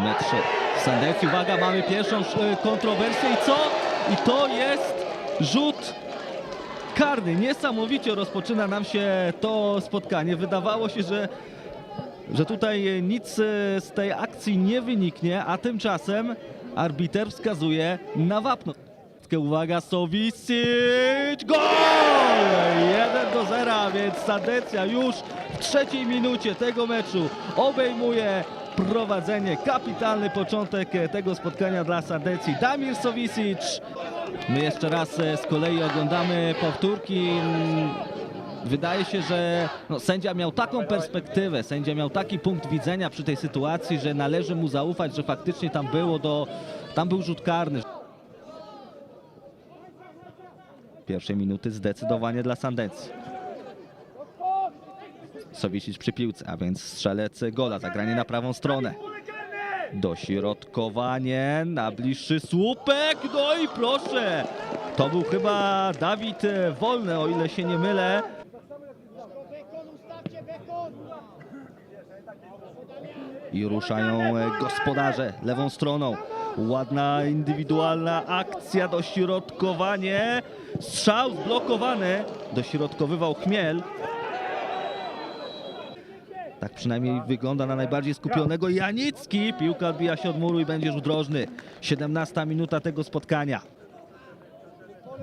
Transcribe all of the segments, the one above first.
Metr Sandecji, uwaga, mamy pierwszą e, kontrowersję i co? I to jest rzut karny. Niesamowicie rozpoczyna nam się to spotkanie. Wydawało się, że, że tutaj nic e, z tej akcji nie wyniknie, a tymczasem arbiter wskazuje na wapno. Uwaga, Sowisic, gol! 1 do 0, a więc Sandecja już w trzeciej minucie tego meczu obejmuje prowadzenie. Kapitalny początek e, tego spotkania dla Sandecji. Damir Sowisic. My jeszcze raz e, z kolei oglądamy powtórki. Wydaje się, że no, sędzia miał taką perspektywę, sędzia miał taki punkt widzenia przy tej sytuacji, że należy mu zaufać, że faktycznie tam było do, tam był rzut karny. Pierwsze minuty zdecydowanie dla Sandecji. Sowisic przy piłce, a więc strzelec gola, zagranie na prawą stronę. Dośrodkowanie na bliższy słupek, no i proszę. To był chyba Dawid Wolny, o ile się nie mylę. I ruszają gospodarze lewą stroną. Ładna indywidualna akcja, dośrodkowanie. Strzał zblokowany. Dośrodkowywał Chmiel. Tak przynajmniej wygląda na najbardziej skupionego Janicki. Piłka odbija się od muru i będzie rzut rożny. 17 minuta tego spotkania.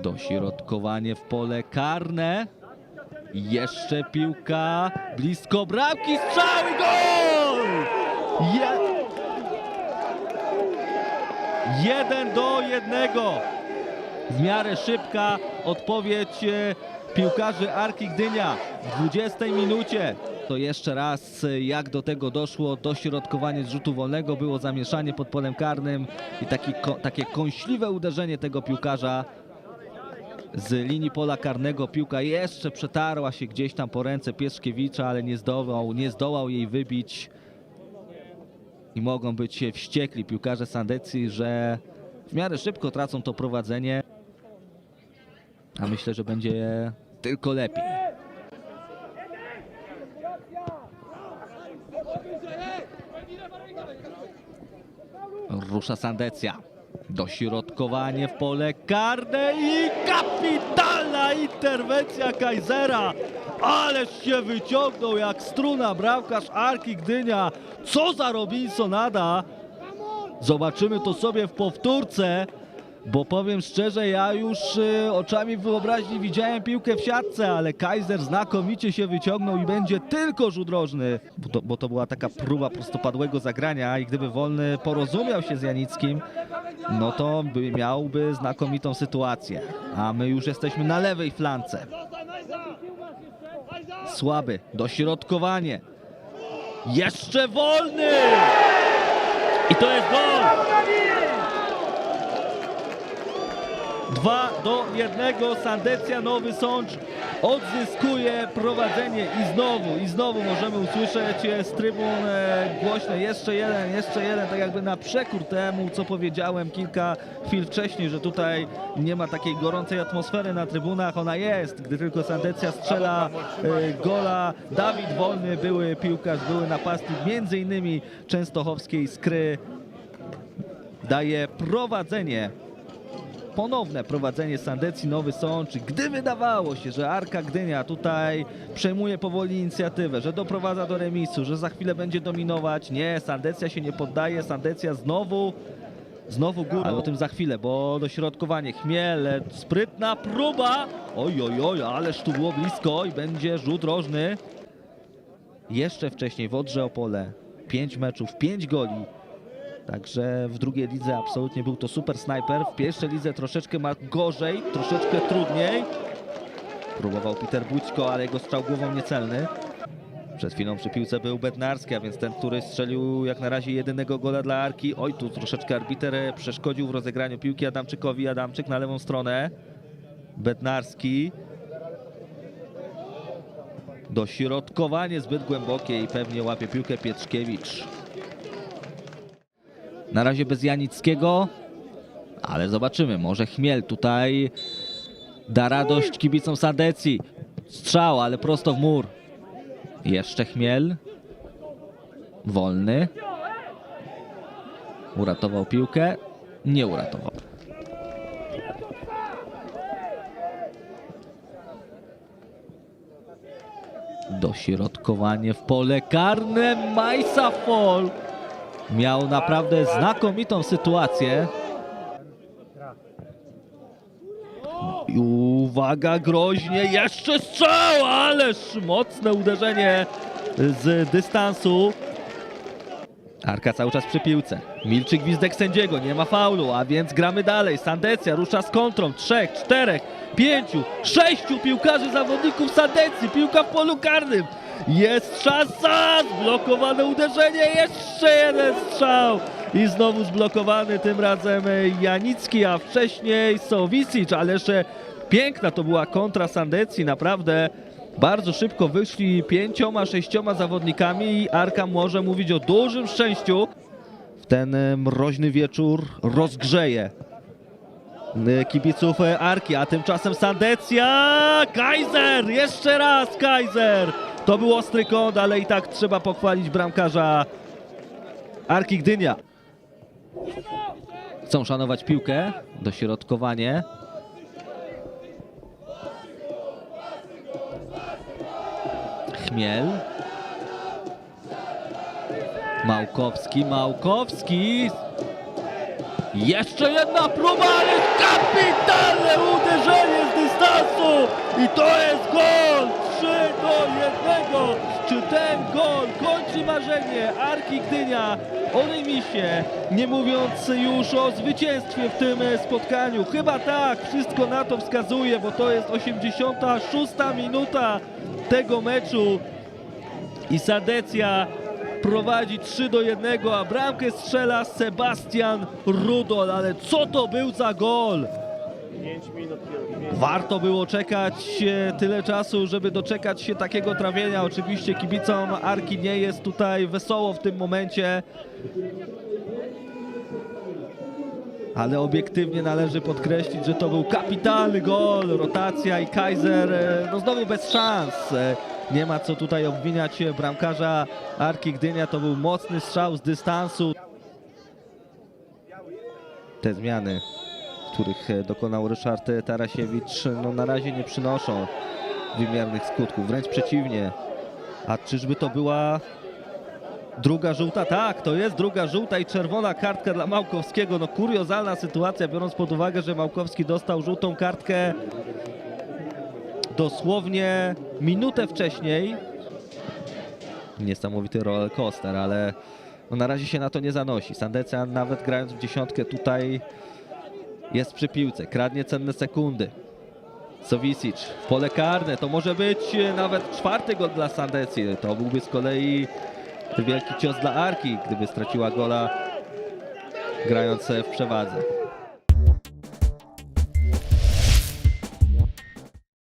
Dośrodkowanie w pole karne. Jeszcze piłka blisko bramki. Strzał i gol! Je... Jeden do jednego. W miarę szybka odpowiedź e, piłkarzy Arki Gdynia w 20 minucie. To jeszcze raz jak do tego doszło, dośrodkowanie z rzutu wolnego, było zamieszanie pod polem karnym i taki, takie kąśliwe uderzenie tego piłkarza z linii pola karnego. Piłka jeszcze przetarła się gdzieś tam po ręce Pieszkiewicza, ale nie zdołał, nie zdołał jej wybić i mogą być wściekli piłkarze Sandecji, że w miarę szybko tracą to prowadzenie. A myślę, że będzie tylko lepiej. Rusza Sandecja. Dośrodkowanie w pole karne i kapitalna interwencja Kaisera. Ależ się wyciągnął jak struna bramkarz Arki Gdynia. Co za Robinsonada. Zobaczymy to sobie w powtórce, bo powiem szczerze, ja już y, oczami wyobraźni widziałem piłkę w siatce, ale Kaiser znakomicie się wyciągnął i będzie tylko rzut rożny, bo to, bo to była taka próba prostopadłego zagrania i gdyby Wolny porozumiał się z Janickim, no to by, miałby znakomitą sytuację. A my już jesteśmy na lewej flance. Słaby, dośrodkowanie. Jeszcze Wolny! I to jest gol! 2 do 1 Sandecja Nowy Sącz odzyskuje prowadzenie i znowu, i znowu możemy usłyszeć z trybun e, głośne jeszcze jeden, jeszcze jeden, tak jakby na przekór temu, co powiedziałem kilka chwil wcześniej, że tutaj nie ma takiej gorącej atmosfery na trybunach, ona jest, gdy tylko Sandecja strzela e, gola. Dawid Wolny, były piłkarz, były napastnik, między innymi Częstochowskiej Skry daje prowadzenie ponowne prowadzenie Sandecji Nowy Sącz. Gdy wydawało się, że Arka Gdynia tutaj przejmuje powoli inicjatywę, że doprowadza do remisu, że za chwilę będzie dominować, nie, Sandecja się nie poddaje, Sandecja znowu Znowu górą, ale o tym za chwilę, bo dośrodkowanie Chmiel, sprytna próba, oj, oj, oj, ależ tu było blisko i będzie rzut rożny. Jeszcze wcześniej w Odrze Opole, 5 meczów, 5 goli, Także w drugiej lidze absolutnie był to super snajper. W pierwszej lidze troszeczkę ma gorzej, troszeczkę trudniej. Próbował Peter Bućko, ale jego strzał głową niecelny. Przed chwilą przy piłce był Bednarski, a więc ten, który strzelił jak na razie jedynego gola dla Arki. Oj, tu troszeczkę arbiter przeszkodził w rozegraniu piłki Adamczykowi. Adamczyk na lewą stronę. Bednarski. Dośrodkowanie zbyt głębokie i pewnie łapie piłkę Pietrzkiewicz. Na razie bez Janickiego, ale zobaczymy. Może Chmiel tutaj da radość kibicom Sandecji. Strzał, ale prosto w mur. Jeszcze Chmiel. Wolny. Uratował piłkę? Nie uratował. Dośrodkowanie w pole karne. Majsa Fall miał naprawdę znakomitą sytuację. I uwaga, groźnie, jeszcze strzał, ależ mocne uderzenie z dystansu. Arka cały czas przy piłce. Milczy gwizdek sędziego, nie ma faulu, a więc gramy dalej. Sandecja rusza z kontrą. Trzech, czterech, pięciu, sześciu piłkarzy zawodników Sandecji. Piłka w polu karnym. Jest szansa! Zblokowane uderzenie, jeszcze jeden strzał. I znowu zblokowany, tym razem Janicki, a wcześniej Sowicic, ale jeszcze piękna to była kontra Sandecji, naprawdę bardzo szybko wyszli pięcioma, sześcioma zawodnikami i Arka może mówić o dużym szczęściu. W ten mroźny wieczór rozgrzeje kibiców Arki, a tymczasem Sandecja, Kaiser, jeszcze raz Kaiser. To był ostry kąt, ale i tak trzeba pochwalić bramkarza Arki Gdynia. Chcą szanować piłkę, dośrodkowanie. Chmiel. Małkowski, Małkowski. Jeszcze jedna próba, ale kapitalne uderzenie z dystansu i to jest gol! 3 do 1. Czy ten gol kończy marzenie Arki Gdynia o remisie, nie mówiąc już o zwycięstwie w tym spotkaniu? Chyba tak, wszystko na to wskazuje, bo to jest 86 minuta tego meczu i Sadecja prowadzi 3 do 1, a bramkę strzela Sebastian Rudol, ale co to był za gol? 5 minut Warto było czekać tyle czasu, żeby doczekać się takiego trawienia. Oczywiście kibicom Arki nie jest tutaj wesoło w tym momencie. Ale obiektywnie należy podkreślić, że to był kapitalny gol, rotacja i Kaiser e, no znowu bez szans. E, Nie ma co tutaj obwiniać bramkarza Arki Gdynia, to był mocny strzał z dystansu. Te zmiany których e, dokonał Ryszard Tarasiewicz, no na razie nie przynoszą wymiernych skutków, wręcz przeciwnie. A czyżby to była druga żółta? Tak, to jest druga żółta i czerwona kartka dla Małkowskiego. No kuriozalna sytuacja, biorąc pod uwagę, że Małkowski dostał żółtą kartkę dosłownie minutę wcześniej. Niesamowity roller coaster, ale no na razie się na to nie zanosi. Sandecja nawet grając w dziesiątkę tutaj jest przy piłce, kradnie cenne sekundy. Sowicic w pole karne, to może być e, nawet czwarty gol dla Sandecji. To byłby z kolei wielki cios dla Arki, gdyby straciła gola grając e, w przewadze.